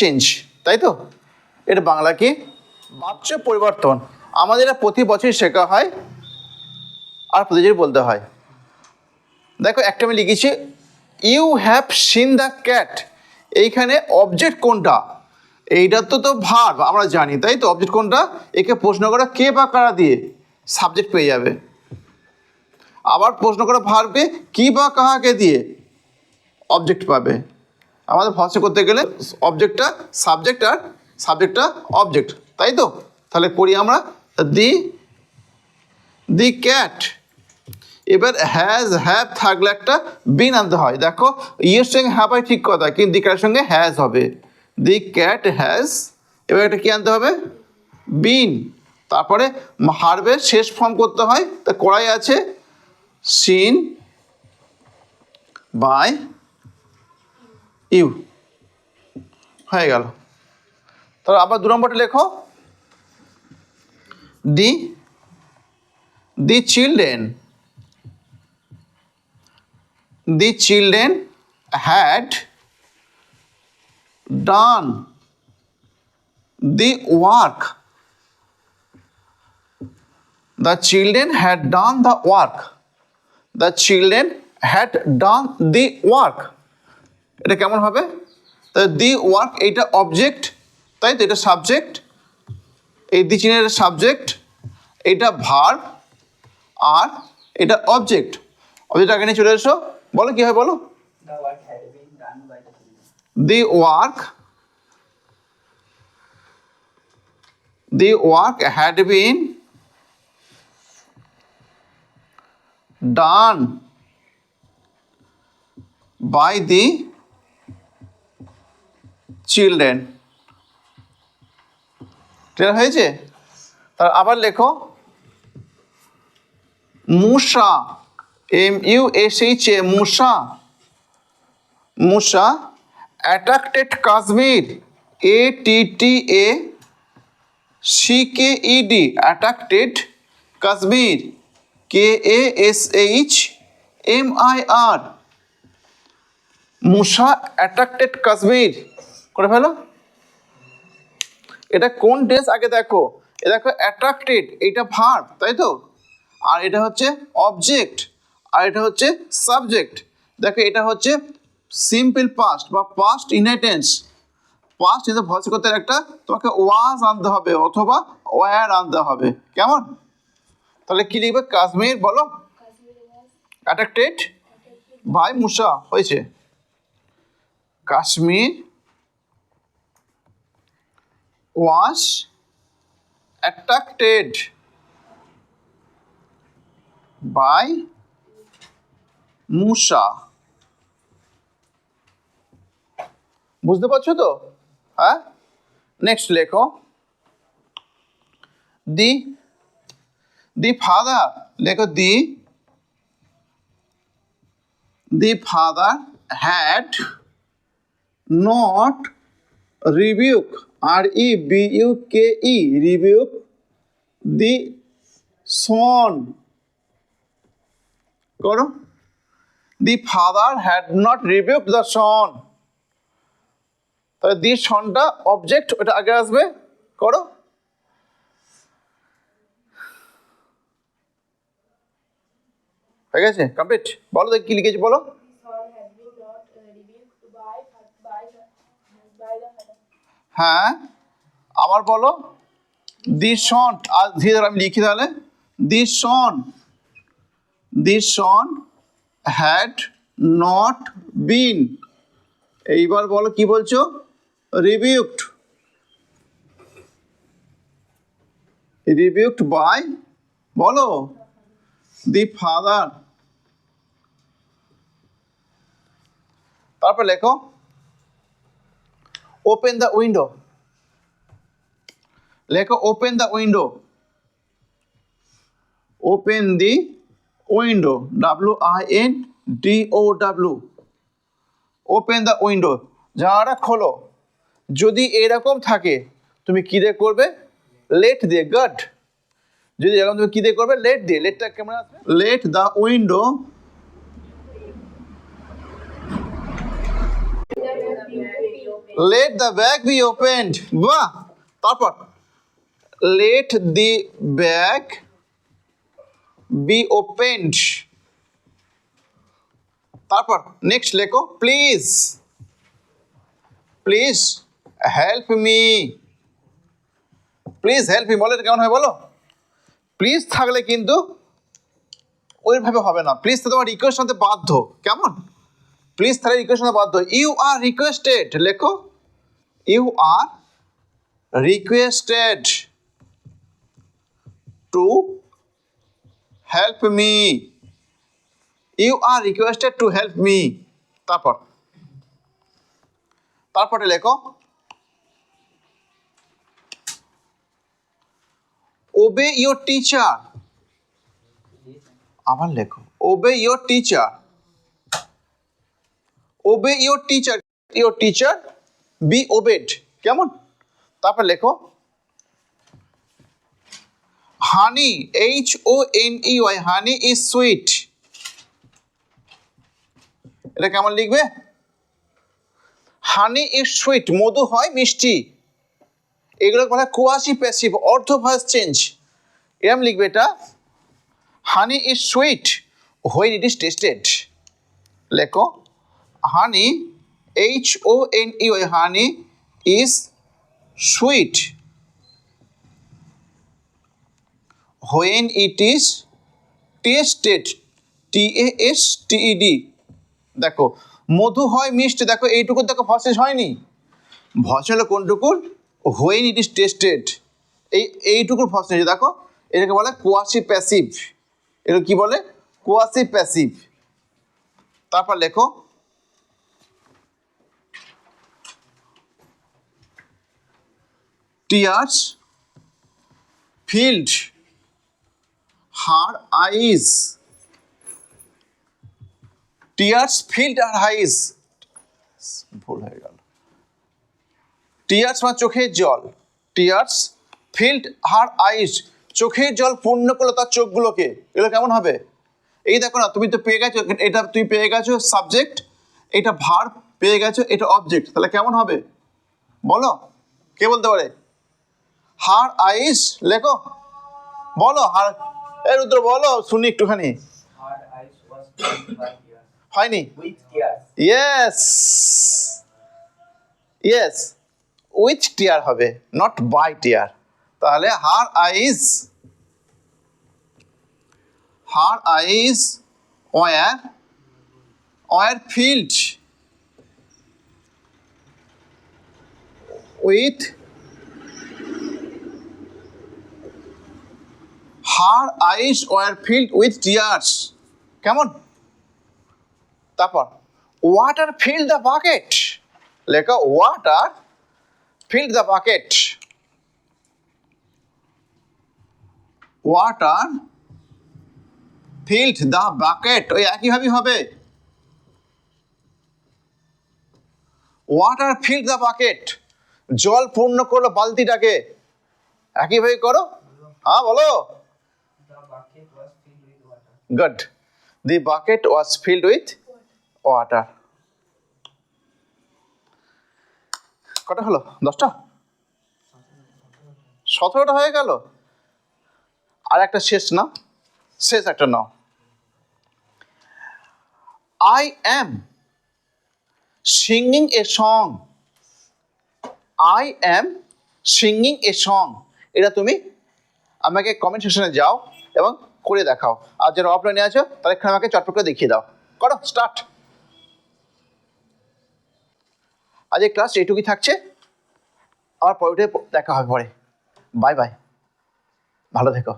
Change তাই তো? এটা বাংলা কি? বাচ্চ পরিবর্তন। আমাদের এটা প্রতি বছরই শেখা হয় আর প্রতিদিন বলতে হয়। দেখো, একটা আমি লিখেছি you have seen the cat এইখানে অবজেক্ট কোনটা? এইটা তো তো ভার আমরা জানি, তাই তো? অবজেক্ট কোনটা? একে প্রশ্ন করা কে বা কারা দিয়ে সাবজেক্ট পেয়ে যাবে। আবার প্রশ্ন করা ভারবে কি বা কাহাকে দিয়ে অবজেক্ট পাবে। আমাদের ভাষা করতে গেলে অবজেক্টটা সাবজেক্ট আর সাবজেক্টটা অবজেক্ট তাই তো? তাহলে করি আমরা দি দি ক্যাট এবার হ্যাজ হ্যাভ থাকলে একটা বিন আনতে হয়। দেখো, ইয়ের সঙ্গে হ্যাভ হয় ঠিক কথা কিন্তু দি ক্যাটের সঙ্গে হ্যাজ হবে। দি ক্যাট হ্যাজ এবার একটা কী আনতে হবে? বিন তারপরে হারবের শেষ ফর্ম করতে হয়। তা কড়াই আছে সিন বাই ইউ হয়ে গেল তাহলে আবার দু নম্বরটা লেখো the the children the children had done the work. The children had done the work. The children had done the work. এটা কেমন হবে? দি ওয়ার্ক এইটা অবজেক্ট তাই তো এটা সাবজেক্ট এই দি চিনের সাবজেক্ট এটা ভার আর এটা অবজেক্ট অবজেক্ট আগে নিয়ে চলে এসো। বলো কি হয় বলো? The work the been done by the children. the children clear হয়েছে? তার আবার লেখো। Musa M U S H A Musa. Musa attracted Kashmir A T T A C K E D attracted Kashmir K A S H M I R Musa attracted Kashmir. করে ফেলো। এটা কোন dress? আগে দেখো। এ দেখো attracted এটা verb তাই তো? আর এটা হচ্ছে অবজেক্ট আর এটা হচ্ছে সাবজেক্ট দেখো, এটা হচ্ছে সিম্পল পাস্ট বা পাস্ট ইনহেটেন্স পাস্ট ভয়েস করতে একটা, তোমাকে ওয়াজ আনতে হবে অথবা ওয়ার আনতে হবে। কেমন? তাহলে কি লিখবে? কাশ্মীর, বলো। অ্যাট্রাক্টেড ভাই মুসা হয়েছে। কাশ্মীর was attracted by মুসা। বুঝতে পারছ তো? হ্যাঁ? নেক্সট লেখো। দি দি ফাদার, লেখো the the father had not rebuke R E B U K E rebuke the son করো। The father had not rebuke the son তাহলে দি সনটা অবজেক্ট ওটা আগে আসবে। করো। হয়ে গেছে? কমপ্লিট বলো দেখি কি লিখেছি, বলো Saul had been not uh, rebuked by by the by the father. হ্যাঁ আবার বলো। দি আর ধীরে ধীরে আমি লিখি তাহলে। দি সন দি হ্যাড নট বিন এইবার বলো কি বলছো? রিবিউকড রিবিউকড বাই বলো। দি ফাদার তারপর লেখো। ওপেন দ্য উইন্ডো লেখো open the window open the window W I N D O W open the window জানালাটা খোলো। যদি এরকম থাকে, তুমি কী দিয়ে করবে? লেট দিয়ে গাড যদি এরকম তুমি কী দিয়ে করবে? লেট দিয়ে। লেটটা কেমন আসবে let the window let the bag be opened বাহ! তারপর let the bag be opened তারপর নেক্সট লেখো please please help me please help me বলে কেমন হয় বলো? প্লিজ থাকলে কিন্তু ওইভাবে হবে না। প্লিজ তো তোমার রিকোয়েস্ট আনতে বাধ্য। কেমন? প্লিজ তাহলে রিকোয়েস্ট বাধ্য। ইউ আর রিকোয়েস্টেড লেখো। You are requested to help me you are requested to help me তারপর। তারপরে লেখো। ওবে ইয়োর টিচার আবার লেখো। Obey your teacher obey your teacher your teacher be obeyed কেমন? তারপর লেখো। Honey H O N E Y honey is sweet এটা কেমন লিখবে? হানি ইজ সুইট মধু হয় মিষ্টি। এগুলো বলা কুয়াশি প্যাসিভ অর্থ ভয়েস চেঞ্জ এরম লিখবে এটা। Honey is sweet when it is tasted লেখো। Honey H O N E Y honey is sweet when it is tasted T A S T E D দেখো, মধু হয় মিষ্টি, দেখো, এইটুকুর দেখো ভসেস হয়নি। ভস হলো কোনটুকুর? হোয়েন ইট ইজ টেস্টেড এই, এইটুকুর হয়েছে, দেখো, এটাকে বলে কোয়াসি প্যাসিভ এটা কি বলে? কোয়াসি প্যাসিভ তারপর লেখো tears filled her eyes tears filled her eyes ভুল হয়ে গেল। টিয়ার্স মানে চোখের জল। টিয়ার্স ফিল্ড হার আইজ চোখের জল পূর্ণ করল তার চোখগুলোকে। এগুলো কেমন হবে? এই দেখো না, তুমি তো পেয়ে গেছো, এটা তুমি পেয়ে গেছো সাবজেক্ট এটা ভার পেয়ে গেছো, এটা অবজেক্ট তাহলে কেমন হবে? বলো, কে বলতে পারে? হার আইস, লেখো। বলো, হার, এ রুদ্র, বলো, শুনি একটুখানি. হয়নি? ইয়েস ইয়েস উইথ টিয়ার হবে? নট বাই টিয়ার তাহলে her eyes her eyes were were filled with her eyes, were filled with tears. কেমন? তারপর, ওয়াটার ফিল দ্য বাকেট। লেখা, water fill the bucket. Water filled the bucket, ওই একইভাবেই হবে। Water fill the bucket, জল পূর্ণ করল বালতিটাকে। একইভাবে করো। হ্যাঁ বলো The bucket was filled with water. Good the bucket was filled with water কটা হলো? দশটা? সতেরোটা হয়ে গেল। আর একটা শেষ না শেষ একটা নাও। I am singing a song I am singing a song এটা তুমি আমাকে কমেন্ট সেকশনে যাও এবং করে দেখাও। আর যারা অফলাইনে আছো তাহলে এখানে আমাকে চটপট করে দেখিয়ে দাও। করো স্টার্ট আজ এই ক্লাস এইটুকুই থাকছে। আমার পরে দেখা হবে পরে। বাই বাই ভালো থেকো।